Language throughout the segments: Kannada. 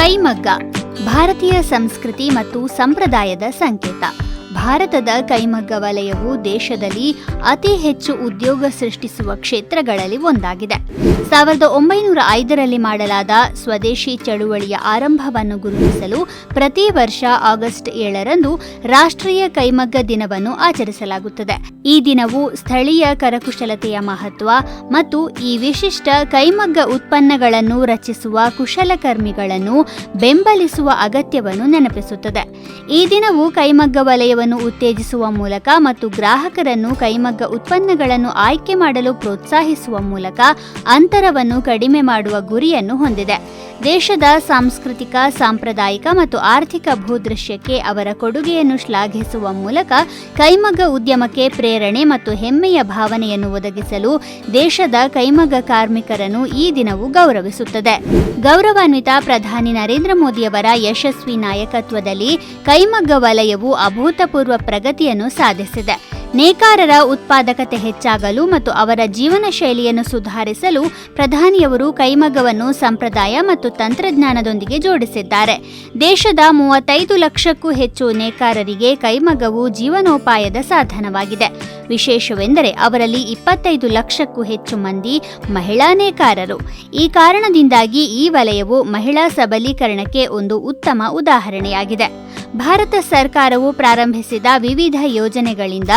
ಕೈಮಗ್ಗ ಭಾರತೀಯ ಸಂಸ್ಕೃತಿ ಮತ್ತು ಸಂಪ್ರದಾಯದ ಸಂಕೇತ. ಭಾರತದ ಕೈಮಗ್ಗ ವಲಯವು ದೇಶದಲ್ಲಿ ಅತಿ ಹೆಚ್ಚು ಉದ್ಯೋಗ ಸೃಷ್ಟಿಸುವ ಕ್ಷೇತ್ರಗಳಲ್ಲಿ ಒಂದಾಗಿದೆ. ಸಾವಿರದ ಒಂಬೈನೂರ ಐದರಲ್ಲಿ ಮಾಡಲಾದ ಸ್ವದೇಶಿ ಚಳುವಳಿಯ ಆರಂಭವನ್ನು ಗುರುತಿಸಲು ಪ್ರತಿ ವರ್ಷ ಆಗಸ್ಟ್ ಏಳರಂದು ರಾಷ್ಟ್ರೀಯ ಕೈಮಗ್ಗ ದಿನವನ್ನು ಆಚರಿಸಲಾಗುತ್ತದೆ. ಈ ದಿನವು ಸ್ಥಳೀಯ ಕರಕುಶಲತೆಯ ಮಹತ್ವ ಮತ್ತು ಈ ವಿಶಿಷ್ಟ ಕೈಮಗ್ಗ ಉತ್ಪನ್ನಗಳನ್ನು ರಚಿಸುವ ಕುಶಲಕರ್ಮಿಗಳನ್ನು ಬೆಂಬಲಿಸುವ ಅಗತ್ಯವನ್ನು ನೆನಪಿಸುತ್ತದೆ. ಈ ದಿನವು ಕೈಮಗ್ಗ ವಲಯವನ್ನು ಉತ್ತೇಜಿಸುವ ಮೂಲಕ ಮತ್ತು ಗ್ರಾಹಕರನ್ನು ಕೈಮಗ್ಗ ಉತ್ಪನ್ನಗಳನ್ನು ಆಯ್ಕೆ ಮಾಡಲು ಪ್ರೋತ್ಸಾಹಿಸುವ ಮೂಲಕ ಅಂತರವನ್ನು ಕಡಿಮೆ ಮಾಡುವ ಗುರಿಯನ್ನು ಹೊಂದಿದೆ. ದೇಶದ ಸಾಂಸ್ಕೃತಿಕ, ಸಾಂಪ್ರದಾಯಿಕ ಮತ್ತು ಆರ್ಥಿಕ ಭೂದೃಶ್ಯಕ್ಕೆ ಅವರ ಕೊಡುಗೆಯನ್ನು ಶ್ಲಾಘಿಸುವ ಮೂಲಕ ಕೈಮಗ್ಗ ಉದ್ಯಮಕ್ಕೆ ಪ್ರೇರಣೆ ಮತ್ತು ಹೆಮ್ಮೆಯ ಭಾವನೆಯನ್ನು ಒದಗಿಸಲು ದೇಶದ ಕೈಮಗ್ಗ ಕಾರ್ಮಿಕರನ್ನು ಈ ದಿನವು ಗೌರವಿಸುತ್ತದೆ. ಗೌರವಾನ್ವಿತ ಪ್ರಧಾನಿ ನರೇಂದ್ರ ಮೋದಿಯವರ ಯಶಸ್ವಿ ನಾಯಕತ್ವದಲ್ಲಿ ಕೈಮಗ್ಗ ವಲಯವು ಅಭೂತಪೂರ್ವ ಪ್ರಗತಿಯನ್ನು ಸಾಧಿಸಿದೆ. ನೇಕಾರರ ಉತ್ಪಾದಕತೆ ಹೆಚ್ಚಾಗಲು ಮತ್ತು ಅವರ ಜೀವನ ಶೈಲಿಯನ್ನು ಸುಧಾರಿಸಲು ಪ್ರಧಾನಿಯವರು ಕೈಮಗ್ಗವನ್ನು ಸಂಪ್ರದಾಯ ಮತ್ತು ತಂತ್ರಜ್ಞಾನದೊಂದಿಗೆ ಜೋಡಿಸಿದ್ದಾರೆ. ದೇಶದ ಮೂವತ್ತೈದು ಲಕ್ಷಕ್ಕೂ ಹೆಚ್ಚು ನೇಕಾರರಿಗೆ ಕೈಮಗ್ಗವು ಜೀವನೋಪಾಯದ ಸಾಧನವಾಗಿದೆ. ವಿಶೇಷವೆಂದರೆ ಅವರಲ್ಲಿ ಇಪ್ಪತ್ತೈದು ಲಕ್ಷಕ್ಕೂ ಹೆಚ್ಚು ಮಂದಿ ಮಹಿಳಾ ನೇಕಾರರು. ಈ ಕಾರಣದಿಂದಾಗಿ ಈ ವಲಯವು ಮಹಿಳಾ ಸಬಲೀಕರಣಕ್ಕೆ ಒಂದು ಉತ್ತಮ ಉದಾಹರಣೆಯಾಗಿದೆ. ಭಾರತ ಸರ್ಕಾರವು ಪ್ರಾರಂಭಿಸಿದ ವಿವಿಧ ಯೋಜನೆಗಳಿಂದ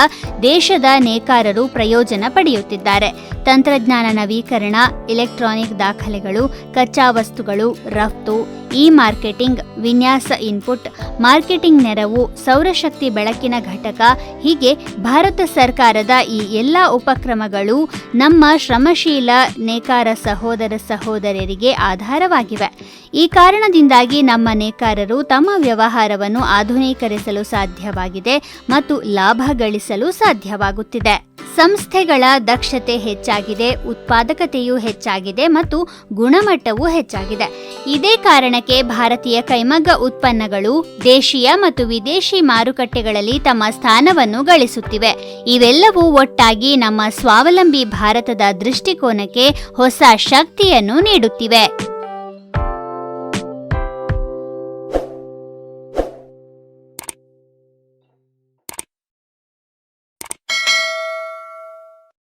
ದೇಶದ ನೇಕಾರರು ಪ್ರಯೋಜನ ಪಡೆಯುತ್ತಿದ್ದಾರೆ. ತಂತ್ರಜ್ಞಾನ ನವೀಕರಣ ಇಲೆಕ್ಟ್ರಾನಿಕ್ ದಾಖಲೆಗಳು, ಕಚ್ಚಾ ವಸ್ತುಗಳು, ರಫ್ತು ಇ ಮಾರ್ಕೆಟಿಂಗ್ ವಿನ್ಯಾಸ ಇನ್ಪುಟ್, ಮಾರ್ಕೆಟಿಂಗ್ ನೆರವು, ಸೌರಶಕ್ತಿ ಬೆಳಕಿನ ಘಟಕ, ಹೀಗೆ ಭಾರತ ಸರ್ಕಾರದ ಈ ಎಲ್ಲ ಉಪಕ್ರಮಗಳು ನಮ್ಮ ಶ್ರಮಶೀಲ ನೇಕಾರ ಸಹೋದರ ಸಹೋದರರಿಗೆ ಆಧಾರವಾಗಿವೆ. ಈ ಕಾರಣದಿಂದಾಗಿ ನಮ್ಮ ನೇಕಾರರು ತಮ್ಮ ವ್ಯವಹಾರವನ್ನು ಆಧುನೀಕರಿಸಲು ಸಾಧ್ಯವಾಗಿದೆ ಮತ್ತು ಲಾಭ ಗಳಿಸಲು ಸಾಧ್ಯವಾಗುತ್ತಿದೆ. ಸಂಸ್ಥೆಗಳ ದಕ್ಷತೆ ಹೆಚ್ಚಾಗಿದೆ, ಉತ್ಪಾದಕತೆಯೂ ಹೆಚ್ಚಾಗಿದೆ ಮತ್ತು ಗುಣಮಟ್ಟವೂ ಹೆಚ್ಚಾಗಿದೆ. ಇದೇ ಕಾರಣಕ್ಕೆ ಭಾರತೀಯ ಕೈಮಗ್ಗ ಉತ್ಪನ್ನಗಳು ದೇಶೀಯ ಮತ್ತು ವಿದೇಶಿ ಮಾರುಕಟ್ಟೆಗಳಲ್ಲಿ ತಮ್ಮ ಸ್ಥಾನವನ್ನು ಗಳಿಸುತ್ತಿವೆ. ಇವೆಲ್ಲವೂ ಒಟ್ಟಾಗಿ ನಮ್ಮ ಸ್ವಾವಲಂಬಿ ಭಾರತದ ದೃಷ್ಟಿಕೋನಕ್ಕೆ ಹೊಸ ಶಕ್ತಿಯನ್ನು ನೀಡುತ್ತಿವೆ.